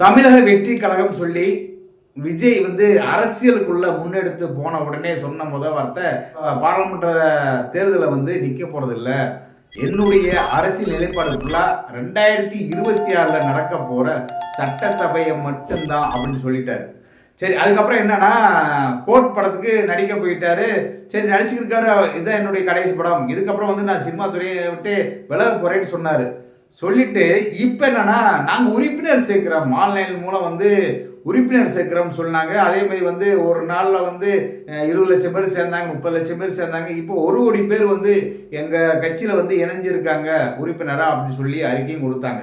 தமிழக வெற்றி கழகம் சொல்லி விஜய் வந்து அரசியலுக்குள்ள முன்னெடுத்து போன உடனே சொன்ன முத வார்த்தை பாராளுமன்ற தேர்தலில் வந்து நிற்க போறதில்ல. என்னுடைய அரசியல் நிலைப்பாடு ஃபுல்லா ரெண்டாயிரத்தி இருபத்தி ஆறுல நடக்க போற சட்டசபையை மட்டும்தான் அப்படின்னு சொல்லிட்டாரு. சரி அதுக்கப்புறம் என்னன்னா கோர்ட் படத்துக்கு நடிக்க போயிட்டாரு. சரி நடிச்சுக்கிருக்காரு இதுதான் என்னுடைய கடைசி படம். இதுக்கப்புறம் வந்து நான் சினிமா துறையை விட்டு விலக போறேன்னு சொன்னாரு. சொல்லிட்டு இப்போ என்னன்னா நாங்கள் உறுப்பினர் சேர்க்கிறோம். ஆன்லைன் மூலம் வந்து உறுப்பினர் சேர்க்கிறோம்னு சொன்னாங்க. அதே மாதிரி வந்து ஒரு நாளில் வந்து இருபது லட்சம் பேர் சேர்ந்தாங்க முப்பது லட்சம் பேர் சேர்ந்தாங்க. இப்போ ஒரு கோடி பேர் வந்து எங்கள் கட்சியில் வந்து இணைஞ்சிருக்காங்க உறுப்பினராக அப்படின்னு சொல்லி அறிக்கையும் கொடுத்தாங்க.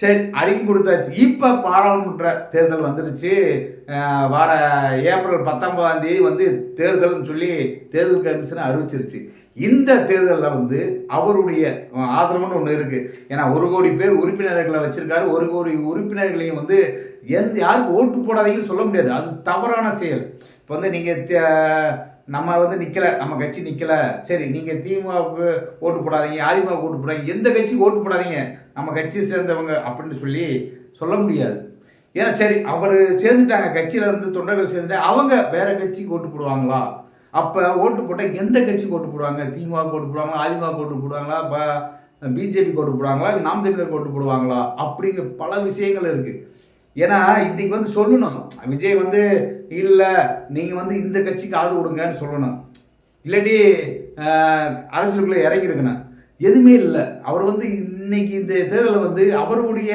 சரி அறிக்கை கொடுத்தாச்சு. இப்போ பாராளுமன்ற தேர்தல் வந்துடுச்சு வார வர ஏப்ரல் பத்தொன்பதாம் தேதி வந்து தேர்தல்னு சொல்லி தேர்தல் கமிஷன் அறிவிச்சிருச்சு. இந்த தேர்தலில் வந்து அவருடைய ஆதரவுன்னு ஒன்று இருக்குது ஏன்னா ஒரு கோடி பேர் உறுப்பினர்களை வச்சுருக்காரு. ஒரு கோடி உறுப்பினர்களையும் வந்து எந்த யாருக்கு ஓட்டு போடாதீங்கன்னு சொல்ல முடியாது. அது தவறான செயல். இப்போ வந்து நீங்கள் நம்ம வந்து நிற்கலை நம்ம கட்சி நிற்கலை சரி நீங்கள் திமுகவுக்கு ஓட்டு போடாதீங்க அதிமுக ஓட்டு போடாதீங்க எந்த கட்சிக்கு ஓட்டு போடாதீங்க நம்ம கட்சியை சேர்ந்தவங்க அப்படின்னு சொல்லி சொல்ல முடியாது. ஏன்னா சரி அவர் சேர்ந்துட்டாங்க கட்சியில் இருந்து தொண்டர்கள் சேர்ந்துட்டு அவங்க வேற கட்சிக்கு ஓட்டு போடுவாங்களா? அப்போ ஓட்டு போட்டால் எந்த கட்சிக்கு ஓட்டு போடுவாங்க? திமுக ஓட்டு போடுவாங்களா? அதிமுக ஓட்டு போடுவாங்களா? இப்போ பிஜேபி ஓட்டு போடுவாங்களா? இல்லை நாம் தமிழர் ஓட்டு போடுவாங்களா? அப்படிங்கிற பல விஷயங்கள் இருக்குது ஏன்னா இன்றைக்கி வந்து சொல்லணும். விஜய் வந்து இல்லை நீங்கள் வந்து இந்த கட்சிக்கு ஆதரவு கொடுங்கன்னு சொல்லணும். இல்லாட்டி அரசியலுக்குள்ளே இறங்கியிருக்கணும் எதுவுமே இல்லை. அவர் வந்து இன்னைக்கு இந்த தேர்தலில் வந்து அவருடைய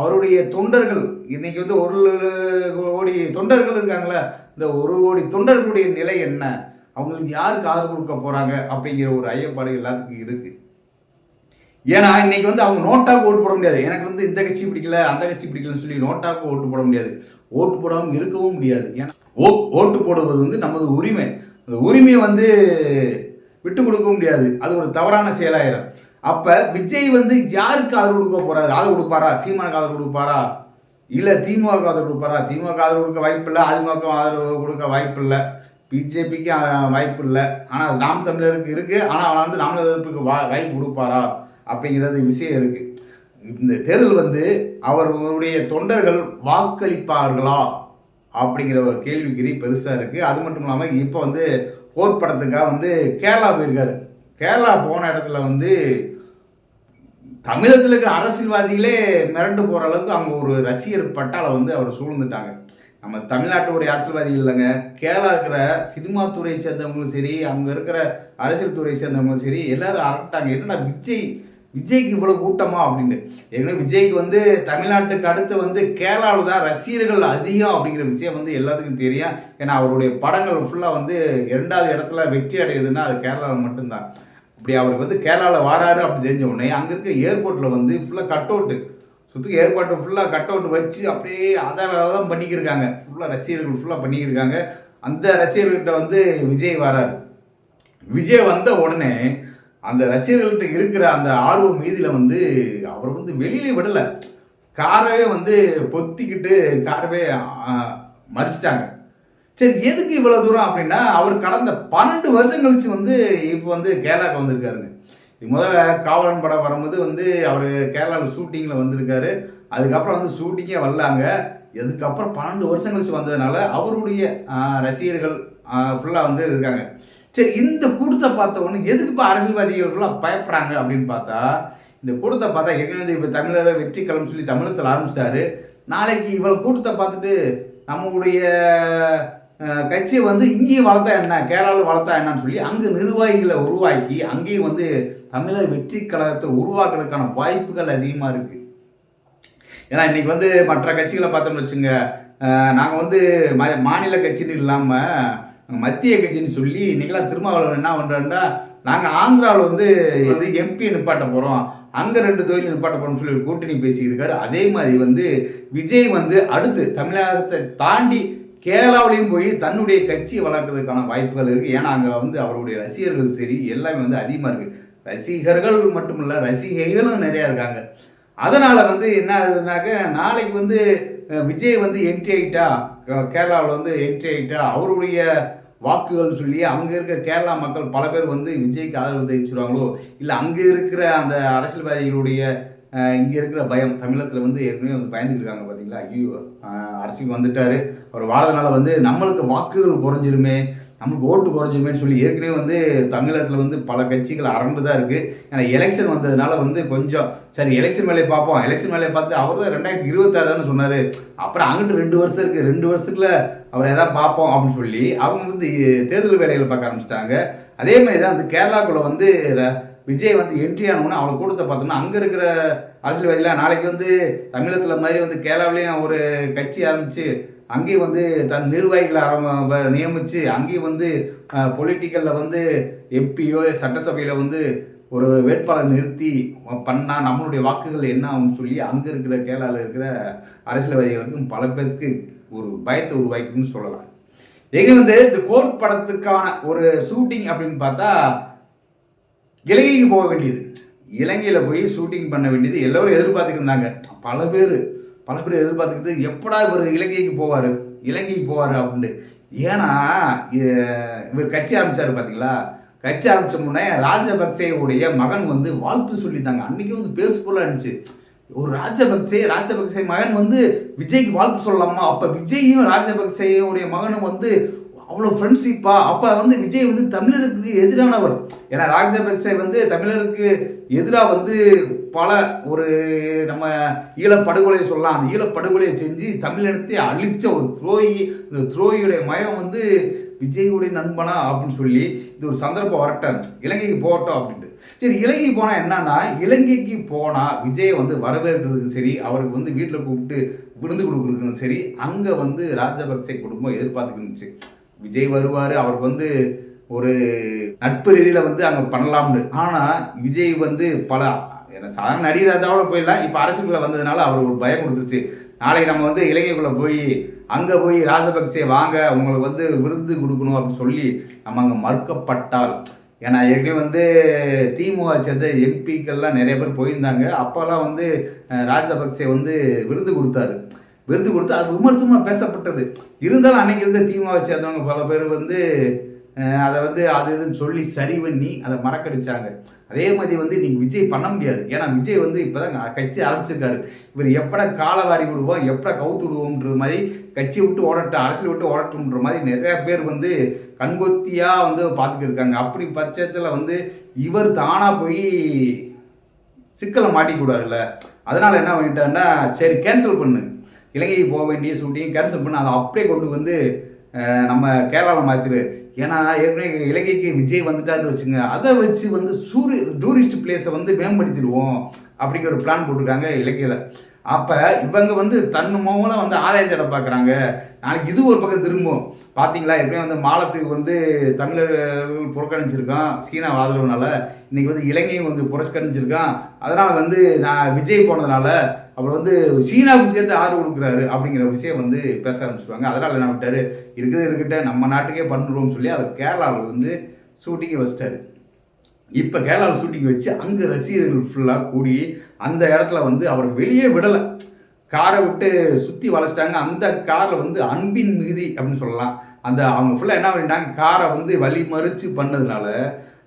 அவருடைய தொண்டர்கள் இன்னைக்கு வந்து ஒரு கோடி தொண்டர்கள் இருக்காங்களே இந்த ஒரு கோடி தொண்டர்களுடைய நிலை என்ன? அவங்களுக்கு யாருக்கு ஆதரவு கொடுக்க போகிறாங்க அப்படிங்கிற ஒரு ஐயப்பாடு எல்லாத்துக்கும் இருக்குது ஏன்னா இன்னைக்கு வந்து அவங்க நோட்டாவுக்கு ஓட்டு போட முடியாது. எனக்கு வந்து இந்த கட்சி பிடிக்கல அந்த கட்சி பிடிக்கலன்னு சொல்லி நோட்டாவுக்கு ஓட்டு போட முடியாது. ஓட்டு போடாமல் இருக்கவும் முடியாது. ஏன்னா ஓ- ஓட்டு போடுவது வந்து நமது உரிமை. அந்த உரிமையை வந்து விட்டு கொடுக்க முடியாது. அது ஒரு தவறான செயலாயிரம். அப்போ விஜய் வந்து யாருக்கு ஆதரவு கொடுக்க போறாரு? ஆதரவு கொடுப்பாரா? சீமானுக்கு ஆதரவு கொடுப்பாரா? இல்லை திமுக ஆதரவு கொடுப்பாரா? திமுக ஆதரவு கொடுக்க வாய்ப்பு இல்லை. அதிமுக ஆதரவு கொடுக்க வாய்ப்பு இல்லை. பிஜேபிக்கு வாய்ப்பு இல்லை. ஆனால் நாம் தமிழருக்கு இருக்குது ஆனால் அவன் வந்து நாம் தமிழருக்கு வா வாய்ப்பு கொடுப்பாரா? அப்படிங்கிறது விஷயம் இருக்கு. இந்த தேர்தல் வந்து அவர்களுடைய தொண்டர்கள் வாக்களிப்பார்களா அப்படிங்கிற ஒரு கேள்விக்குறி பெருசாக இருக்குது அது மட்டும் இல்லாமல் இப்போ வந்து போர் படத்துக்காக வந்து கேரளா போயிருக்காரு. கேரளா போன இடத்துல வந்து தமிழகத்தில் இருக்கிற அரசியல்வாதிகளே மிரண்டு போகிற அளவுக்கு அவங்க ஒரு ரசிகர் பட்டாலை வந்து அவர் சூழ்ந்துட்டாங்க. நம்ம தமிழ்நாட்டுடைய அரசியல்வாதிகள் இல்லைங்க. கேரளா இருக்கிற சினிமா துறையை சேர்ந்தவங்களும் சரி அங்கே இருக்கிற அரசியல் துறையை சேர்ந்தவங்களும் சரி எல்லாரும் அரட்டாங்க என்னடா விஜய் விஜய்க்கு இவ்வளோ கூட்டமா அப்படின்னு. ஏன்னா விஜய்க்கு வந்து தமிழ்நாட்டுக்கு அடுத்து வந்து கேரளாவில் தான் ரசிகர்கள் அதிகம் அப்படிங்கிற விஷயம் வந்து எல்லாத்துக்கும் தெரியும். ஏன்னா அவருடைய படங்கள் ஃபுல்லாக வந்து இரண்டாவது இடத்துல வெற்றி அடையுதுன்னா அது கேரளாவில் மட்டும்தான். அப்படி அவர் வந்து கேரளாவில் வராரு அப்படி தெரிஞ்ச உடனே அங்கே இருக்க ஏர்போர்ட்டில் வந்து ஃபுல்லாக கட் அவுட்டு சுற்றி ஏர்போர்ட்டு ஃபுல்லாக கட் அவுட் வச்சு அப்படியே அதான் தான் பண்ணிக்கிருக்காங்க. ஃபுல்லாக ரசிகர்கள் ஃபுல்லாக பண்ணிக்கிருக்காங்க. அந்த ரசிகர்கள்கிட்ட வந்து விஜய் வராரு. விஜய் வந்த உடனே அந்த ரசிகர்கள்ட்ட இருக்கிற அந்த ஆர்வம் மீதியில் வந்து அவர் வந்து வெளியிலே விடலை. காரவே வந்து பொத்திக்கிட்டு காரவே மறிச்சிட்டாங்க. சரி எதுக்கு இவ்வளோ தூரம் அப்படின்னா அவர் கடந்த பன்னெண்டு வருஷம் கழிச்சு வந்து இப்போ வந்து கேரளாவுக்கு வந்திருக்காருங்க. முதல்ல காவலன் படம் வரும்போது வந்து அவர் கேரளாவில் ஷூட்டிங்கில் வந்திருக்காரு. அதுக்கப்புறம் வந்து ஷூட்டிங்கே வரலாங்க. இதுக்கப்புறம் பன்னெண்டு வருஷம் கழிச்சு வந்ததுனால அவருடைய ரசிகர்கள் ஃபுல்லாக வந்து இருக்காங்க. சரி இந்த கூட்டத்தை பார்த்த உடனே எதுக்கு இப்போ அரசியல்வாதிகள் பயப்படுறாங்க அப்படின்னு பார்த்தா இந்த கூட்டத்தை பார்த்தா ஏற்கனவே இப்போ தமிழக வெற்றி களம் சொல்லி தமிழகத்தில் ஆரம்பிச்சிட்டாரு. நாளைக்கு இவ்வளோ கூட்டத்தை பார்த்துட்டு நம்மளுடைய கட்சியை வந்து இங்கேயும் வளர்த்தா என்ன கேரளாவில் வளர்த்தா என்னன்னு சொல்லி அங்கே நிர்வாகிகளை உருவாக்கி அங்கேயும் வந்து தமிழக வெற்றி கழகத்தை உருவாக்குறதுக்கான வாய்ப்புகள் அதிகமாக இருக்குது ஏன்னா இன்றைக்கி வந்து மற்ற கட்சிகளை பார்த்தோம்னு வச்சுங்க நாங்கள் வந்து ம மாநில கட்சின்னு இல்லாமல் மத்திய கட்சின்னு சொல்லி இன்னைக்கெல்லாம் திருமாவளவன் என்ன பண்ணுறாருன்னா நாங்கள் ஆந்திராவில் வந்து இது எம்பி நிப்பாட்ட போகிறோம் அங்கே ரெண்டு தொழில் நிப்பாட்ட போகிறோம்னு சொல்லி கூட்டணி பேசியிருக்காரு. அதே மாதிரி வந்து விஜய் வந்து அடுத்து தமிழகத்தை தாண்டி கேரளாவிலையும் போய் தன்னுடைய கட்சியை வளர்க்கறதுக்கான வாய்ப்புகள் இருக்குது ஏன்னா அங்கே வந்து அவருடைய ரசிகர்கள் சரி எல்லாமே வந்து அதிகமாக இருக்குது ரசிகர்கள் மட்டுமில்ல ரசிகைகளும் நிறையா இருக்காங்க. அதனால் வந்து என்ன ஆகுதுனாக்க நாளைக்கு வந்து விஜய் வந்து என்ட்ரி ஆகிட்டா கேரளாவில் வந்து என்ட்ரி ஆகிட்டா அவருடைய வாக்குகள் சொல்லி அங்கே இருக்கிற கேரளா மக்கள் பல பேர் வந்து விஜய்க்கு ஆதரவு தெரிவிச்சுருவாங்களோ? இல்லை அங்கே இருக்கிற அந்த அரசியல்வாதிகளுடைய இங்கே இருக்கிற பயம் தமிழகத்தில் வந்து ஏற்கனவே வந்து பயந்துட்டு இருக்காங்க பார்த்தீங்களா ஐயோ அரசுக்கு வந்துட்டார். அவர் வாரதுனால வந்து நம்மளுக்கு வாக்குகள் குறைஞ்சிருமே நம்மளுக்கு ஓட்டு குறைஞ்சிருமேன்னு சொல்லி ஏற்கனவே வந்து தமிழகத்தில் வந்து பல கட்சிகள் அரண்டு தான் இருக்குது ஏன்னா எலெக்ஷன் வந்ததுனால வந்து கொஞ்சம் சரி எலெக்ஷன் வேலையை பார்ப்போம். எலெக்ஷன் வேலையை பார்த்து அவர் தான் ரெண்டாயிரத்தி இருபத்தாறுன்னு சொன்னார். அப்புறம் அங்கிட்டு ரெண்டு வருஷம் இருக்குது ரெண்டு வருஷத்துக்குள்ள அவர் எதாவது பார்ப்போம் அப்படின்னு சொல்லி அவங்க வந்து தேர்தல் வேலைகளை பார்க்க ஆரம்பிச்சிட்டாங்க. அதே மாதிரி தான் அந்த கேரளாக்குள்ள வந்து விஜய் வந்து என்ட்ரி ஆனவொன்னே அவளை கூட்டத்தை பார்த்தோம்னா அங்கே இருக்கிற அரசியல்வாதிகள் நாளைக்கு வந்து தமிழகத்தில் மாதிரி வந்து கேரளாவிலையும் ஒரு கட்சி ஆரம்பித்து அங்கேயும் வந்து தன் நிர்வாகிகளை ஆரம்ப- நியமித்து அங்கேயும் வந்து பொலிட்டிக்கலில் வந்து எம்பியோ சட்டசபையில் வந்து ஒரு வேட்பாளர் நிறுத்தி பண்ணால் நம்மளுடைய வாக்குகள் என்ன ஆகும்னு சொல்லி அங்கே இருக்கிற கேரளாவில் இருக்கிற அரசியல்வாதிகளுக்கும் பல பேருக்கு ஒரு பயத்தை உருவாக்கின்னு சொல்லலாம். எங்க வந்து இந்த கோர்ட் படத்துக்கான ஒரு ஷூட்டிங் அப்படின்னு பார்த்தா இலங்கைக்கு போக வேண்டியது. இலங்கையில் போய் ஷூட்டிங் பண்ண வேண்டியது எல்லோரும் எதிர்பார்த்துக்கிட்டு இருந்தாங்க. பல பேர் பல பேர் எதிர்பார்த்துக்கிட்டு எப்படா இவர் இலங்கைக்கு போவார் இலங்கைக்கு போவார் அப்படின்ட்டு ஏன்னா இவர் கட்சி ஆரம்பித்தார் பார்த்தீங்களா கட்சி ஆரம்பித்த முன்னே ராஜபக்சேவுடைய மகன் வந்து வாழ்த்து சொல்லித்தாங்க அன்றைக்கி வந்து பேசுபொருளாக இருந்துச்சு. ஒரு ராஜபக்சே ராஜபக்சே மகன் வந்து விஜய்க்கு வாழ்த்து சொல்லலாமா? அப்போ விஜயும் ராஜபக்சேயுடைய மகனும் வந்து அவ்வளோ ஃப்ரெண்ட்ஷிப்பா அப்போ வந்து விஜய் வந்து தமிழருக்கு எதிரானவர். ஏன்னா ராஜபக்சே வந்து தமிழருக்கு எதிராக வந்து பல ஒரு நம்ம ஈழப்படுகொலையை சொல்லலாம். அந்த ஈழப்படுகொலையை செஞ்சு தமிழினத்தை அழிச்ச ஒரு துரோகி இந்த துரோகியுடைய மயம் வந்து விஜயுடைய நண்பனா அப்படின்னு சொல்லி இது ஒரு சந்தர்ப்பம் வரட்டும். இலங்கைக்கு போகட்டும் அப்படின்ட்டு. சரி இலங்கை போனால் என்னன்னா இலங்கைக்கு போனால் விஜயை வந்து வரவேற்கிறதுக்கும் சரி அவருக்கு வந்து வீட்டில் கூப்பிட்டு விருந்து கொடுக்குறதுக்கும் சரி அங்கே வந்து ராஜபக்சே குடும்பம் எதிர்பார்த்துக்கிருந்துச்சு விஜய் வருவார் அவருக்கு வந்து ஒரு நட்பு ரீதியில் வந்து அங்கே பண்ணலாம்னு. ஆனால் விஜய் வந்து பல ஏன்னா சாதாரண நடிகராதாவோட போயிடலாம். இப்போ அரசுக்குள்ளே வந்ததுனால அவர் ஒரு பயம் கொடுத்துருச்சு. நாளைக்கு நம்ம வந்து இலங்கைக்குள்ளே போய் அங்கே போய் ராஜபக்சே வாங்க உங்களுக்கு வந்து விருந்து கொடுக்கணும் அப்படின்னு சொல்லி நம்ம அங்கே மறுக்கப்பட்டால் ஏன்னா ஏற்கனவே வந்து திமுக சேர்ந்த எம்பிக்கள்லாம் நிறைய பேர் போயிருந்தாங்க. அப்போல்லாம் வந்து ராஜபக்சே வந்து விருது கொடுத்தாரு. விருது கொடுத்து அது விமர்சனமாக பேசப்பட்டது. இருந்தாலும் அன்னைக்கு இருந்த திமுக சேர்ந்தவங்க பல பேர் வந்து அதை வந்து அது இதுன்னு சொல்லி சரி பண்ணி அதை மறக்கடிச்சாங்க. அதே மாதிரி வந்து நீங்கள் விஜய் பண்ண முடியாது. ஏன்னா விஜய் வந்து இப்போ தான் கட்சி ஆரம்பிச்சிருக்காரு. இவர் எப்படா காலை வாரி விடுவோம் எப்படா கவுத்து விடுவோம்ன்ற மாதிரி கட்சியை விட்டு ஓடட்டும் அரசியல் விட்டு ஓடட்டும்ன்ற மாதிரி நிறைய பேர் வந்து கண்கொத்தியாக வந்து பார்த்துக்கிருக்காங்க அப்படி பட்சத்தில் வந்து இவர் தானாக போய் சிக்கலை மாட்டிக்கூடாதுல்ல. அதனால் என்ன பண்ணிட்டான்னா சரி கேன்சல் பண்ணு. இலங்கைக்கு போக வேண்டிய ஷூட்டிங் கேன்சல் பண்ணு. அதை அப்படியே கொண்டு வந்து நம்ம கேரளாவில் மாற்றிடு ஏன்னா ஏற்கனவே இலங்கைக்கு விஜய் வந்துட்டான்னு வச்சுங்க அதை வச்சு வந்து சூரி டூரிஸ்ட் பிளேஸை வந்து மேம்படுத்திடுவோம் அப்படிங்கிற ஒரு பிளான் போட்டிருக்காங்க இலங்கையில். அப்போ இவங்க வந்து தன் மூலம் வந்து ஆதாயம் தேட பார்க்குறாங்க நாளைக்கு இது ஒரு பக்கம் திரும்பும். பார்த்தீங்களா ஏற்கனவே வந்து மாலத்துக்கு வந்து தமிழர்கள் புறக்கணிச்சிருக்கான் சீனா ஆதரவுனால இன்றைக்கி வந்து இலங்கையும் வந்து புறக்கணிச்சிருக்கான். அதனால் வந்து நான் விஜய் போனதுனால அவர் வந்து சீனாவுக்கு சேர்த்து ஆதரவு கொடுக்குறாரு அப்படிங்கிற விஷயம் வந்து பேச ஆரம்பிச்சிருவாங்க. அதனால் என்ன விட்டார் இருக்கிறது இருக்கிட்ட நம்ம நாட்டுக்கே பண்ணுறோம்னு சொல்லி அவர் கேரளாவில் வந்து ஷூட்டிங்கை வச்சிட்டாரு. இப்போ கேரளாவில் ஷூட்டிங் வச்சு அங்கே ரசிகர்கள் ஃபுல்லாக கூடி அந்த இடத்துல வந்து அவர் வெளியே விடலை. காரை விட்டு சுற்றி வளைச்சிட்டாங்க. அந்த காரில் வந்து அன்பின் மிகுதி அப்படின்னு சொல்லலாம். அந்த அவங்க ஃபுல்லாக என்ன பண்ணிட்டாங்க? காரை வந்து வழி மறித்து பண்ணதுனால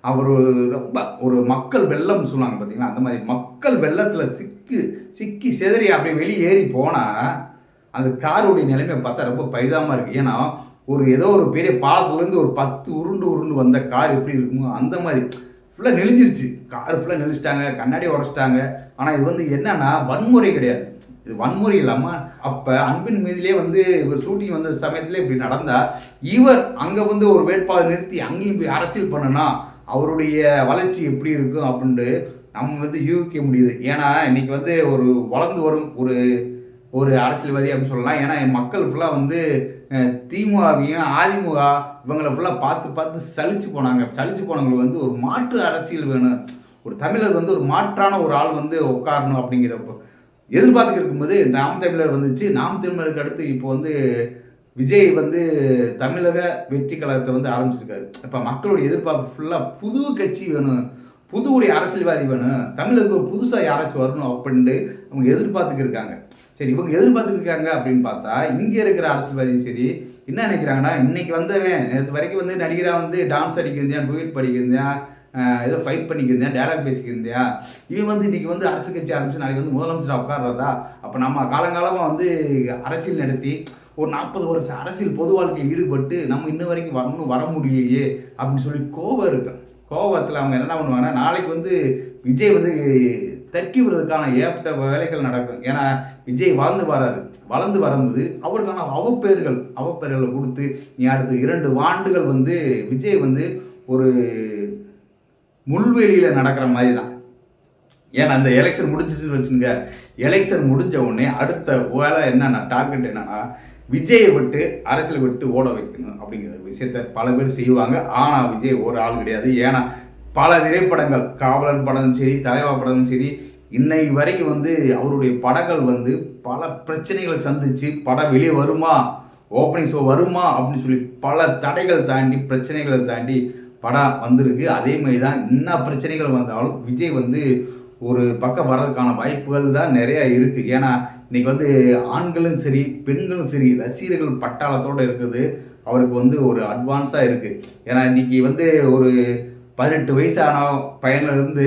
அவர் ரொம்ப ஒரு மக்கள் வெள்ளம்னு சொல்லுவாங்க பார்த்தீங்களா? அந்த மாதிரி மக்கள் வெள்ளத்தில் சிக்கி சிக்கி செதறி அப்படியே வெளியே ஏறி போனால் அந்த காருடைய நிலைமை பார்த்தா ரொம்ப பரிதாபமாக இருக்குது ஏன்னா ஒரு ஏதோ ஒரு பெரிய பாலத்துலேருந்து ஒரு பத்து உருண்டு உருண்டு வந்த கார் எப்படி இருக்குமோ அந்த மாதிரி ஃபுல்லாக நெளிஞ்சிருச்சு. கார் ஃபுல்லாக நெளிச்சிட்டாங்க கண்ணாடி உடச்சிட்டாங்க. ஆனால் இது வந்து என்னன்னா வன்முறை கிடையாது. இது வன்முறை இல்லாமல் அப்போ அன்பின் மீதிலே வந்து இவர் ஷூட்டிங் வந்த சமயத்தில் இப்படி நடந்தால் இவர் அங்கே வந்து ஒரு வேட்பாளர் நிறுத்தி அங்கேயும் போய் அரசியல் பண்ணுனா அவருடைய வளர்ச்சி எப்படி இருக்கும் அப்படின்ட்டு நம்ம வந்து யூகிக்க முடியுது. ஏன்னா இன்னைக்கு வந்து ஒரு வளர்ந்து வரும் ஒரு ஒரு அரசியல்வாதி அப்படின்னு சொல்லலாம். ஏன்னா மக்கள் ஃபுல்லாக வந்து திமுகவையும் அதிமுக இவங்களை ஃபுல்லாக பார்த்து பார்த்து சலிச்சு போனாங்க. சலிச்சு போனவங்களுக்கு வந்து ஒரு மாற்று அரசியல் வேணும். ஒரு தமிழர் வந்து ஒரு மாற்றான ஒரு ஆள் வந்து உட்காரணும் அப்படிங்கிறப்போ எதிர்பார்த்துக்கு இருக்கும்போது நாம் தமிழர் வந்துச்சு. நாம் தமிழருக்கு அடுத்து இப்போ வந்து விஜய் வந்து தமிழக வெற்றி கழகத்தை வந்து ஆரம்பிச்சிருக்காரு. இப்போ மக்களுடைய எதிர்பார்ப்பு ஃபுல்லாக புது கட்சி வேணும் புதுவுடைய அரசியல்வாதி வேணும் தமிழுக்கு ஒரு புதுசாக யாராச்சும் வரணும் அப்படின்ட்டு அவங்க எதிர்பார்த்துக்கு இருக்காங்க. சரி இவங்க எதிர்பார்த்துட்டு இருக்காங்க அப்படின்னு பார்த்தா இங்கே இருக்கிற அரசியல்வாதியும் சரி என்ன நினைக்கிறாங்கன்னா இன்னைக்கு வந்தவன் நேற்று வரைக்கும் வந்து நடிகராக வந்து டான்ஸ் அடிக்கிறதா டுவீட் படிக்கிறதா ஏதோ ஃபைட் பண்ணிக்கிருந்தியா டயலாக் பேசிக்கிருந்தியா? இவன் வந்து இன்றைக்கி வந்து அரசியல் கட்சி ஆரம்பிச்சு நாளைக்கு வந்து முதலமைச்சராக உட்கார்றதா? அப்போ நம்ம காலங்காலமாக வந்து அரசியல் நடத்தி ஒரு நாற்பது வருஷம் அரசியல் பொது வாழ்க்கையில் ஈடுபட்டு நம்ம இன்ன வரைக்கும் வரணும் வர முடியலையே அப்படின்னு சொல்லி கோபம் இருக்கும் கோபத்தில் அவங்க என்ன பண்ணுவாங்கன்னா நாளைக்கு வந்து விஜய் வந்து தட்டி விடுறதுக்கான ஏற்பட்ட வேலைகள் நடக்கும். ஏன்னா விஜய் வாழ்ந்து வராரு. வளர்ந்து வரும்போது அவருக்கான அவப்பெயர்கள் அவப்பெயர்களை கொடுத்து நீ அடுத்த இரண்டு ஆண்டுகள் வந்து விஜய் வந்து ஒரு முள்வெளியில் நடக்கிற மாதிரி தான் ஏன்னா அந்த எலெக்ஷன் முடிஞ்சிட்டு வச்சுங்க எலெக்ஷன் முடிஞ்ச உடனே அடுத்த வேலை என்னன்னா டார்கெட் என்னன்னா விஜயை விட்டு அரசியல் விட்டு ஓட வைக்கணும் அப்படிங்கிற விஷயத்த பல பேர் செய்வாங்க. ஆனால் விஜய் ஒரு ஆள் கிடையாது. ஏன்னா பல திரைப்படங்கள் காவலர் படமும் சரி தலைவா படமும் சரி இன்னை வரைக்கும் வந்து அவருடைய படங்கள் வந்து பல பிரச்சனைகளை சந்திச்சு படம் வெளியே வருமா ஓப்பனிங் ஷோ வருமா அப்படின்னு சொல்லி பல தடைகள் தாண்டி பிரச்சனைகளை தாண்டி படம் வந்திருக்கு. அதே மாதிரி தான் என்ன பிரச்சனைகள் வந்தாலும் விஜய் வந்து ஒரு பக்கம் வர்றதுக்கான வாய்ப்புகள் தான் நிறையா இருக்குது ஏன்னா இன்னைக்கு வந்து ஆண்களும் சரி பெண்களும் சரி ரசிகர்கள் பட்டாளத்தோடு இருக்குது. அவருக்கு வந்து ஒரு அட்வான்ஸாக இருக்குது ஏன்னா இன்னைக்கு வந்து ஒரு பதினெட்டு வயசான பையன்ல இருந்து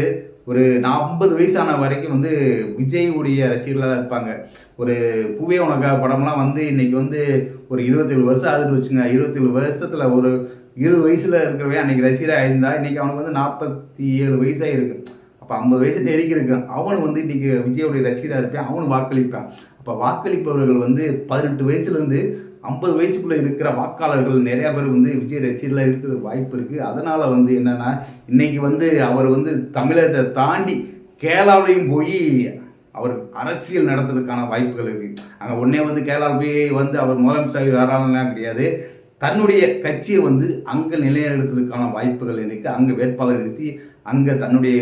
ஒரு ஐம்பது வயசான வரைக்கும் வந்து விஜயுடைய ரசிகர்களாக தான் இருப்பாங்க. ஒரு பூவே உனக்கா படம்லாம் வந்து இன்னைக்கு வந்து ஒரு இருபத்தேழு வருஷம் ஆகுதுன்னு வச்சுங்க இருபத்தேழு வருஷத்தில் ஒரு இருபது வயசில் இருக்கிறவன் அன்றைக்கி ரசிகராக இருந்தா இன்றைக்கி அவனுக்கு வந்து நாற்பத்தி ஏழு வயசாக இருக்குது அப்போ ஐம்பது வயசு நெருங்கி இருக்கு. அவனு வந்து இன்றைக்கி விஜயோடைய ரசிகராக இருப்பான். அவனு வாக்களிப்பான். அப்போ வாக்களிப்பவர்கள் வந்து பதினெட்டு வயசுலேருந்து ஐம்பது வயசுக்குள்ளே இருக்கிற வாக்காளர்கள் நிறையா பேர் வந்து விஜய் ரசிகர்களாக இருக்கிறது வாய்ப்பு இருக்குது அதனால் வந்து என்னென்னா இன்றைக்கி வந்து அவர் வந்து தமிழகத்தை தாண்டி கேரளாவிலையும் போய் அவர் அரசியல் நடத்துறதுக்கான வாய்ப்புகள் இருக்குது அங்கே உடனே வந்து கேரளாவில் போய் வந்து அவர் முதலமைச்சர் வராலாம் கிடையாது. தன்னுடைய கட்சியை வந்து அங்கே நிலைநிறுத்துறதுக்கான வாய்ப்புகள் இருக்குது அங்கே வேட்பாளர் நிறுத்தி அங்கே தன்னுடைய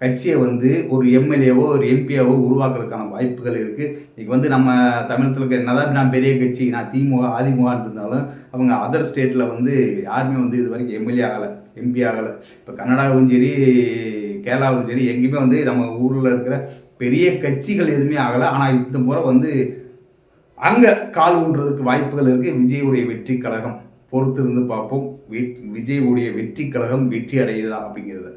கட்சியை வந்து ஒரு எம்எல்ஏவோ ஒரு எம்பியாவோ உருவாக்குறதுக்கான வாய்ப்புகள் இருக்குது இன்னைக்கு வந்து நம்ம தமிழகத்தில் இருக்க என்னதான் நான் பெரிய கட்சி நான் திமுக அதிமுக இருந்தாலும் அவங்க அதர் ஸ்டேட்டில் வந்து யாருமே வந்து இது வரைக்கும் எம்எல்ஏ ஆகலை எம்பி ஆகலை. இப்போ கன்னடாவும் சரி கேரளாவும் சரி எங்கேயுமே வந்து நம்ம ஊரில் இருக்கிற பெரிய கட்சிகள் எதுவுமே ஆகலை. ஆனால் இந்த முறை வந்து அங்கே கால் ஊன்றதுக்கு வாய்ப்புகள் இருக்குது விஜயுடைய வெற்றி கழகம் பொறுத்திருந்து பார்ப்போம். விஜய் விஜயுடைய வெற்றி கழகம் வெற்றி அடையுதா அப்படிங்கிறத.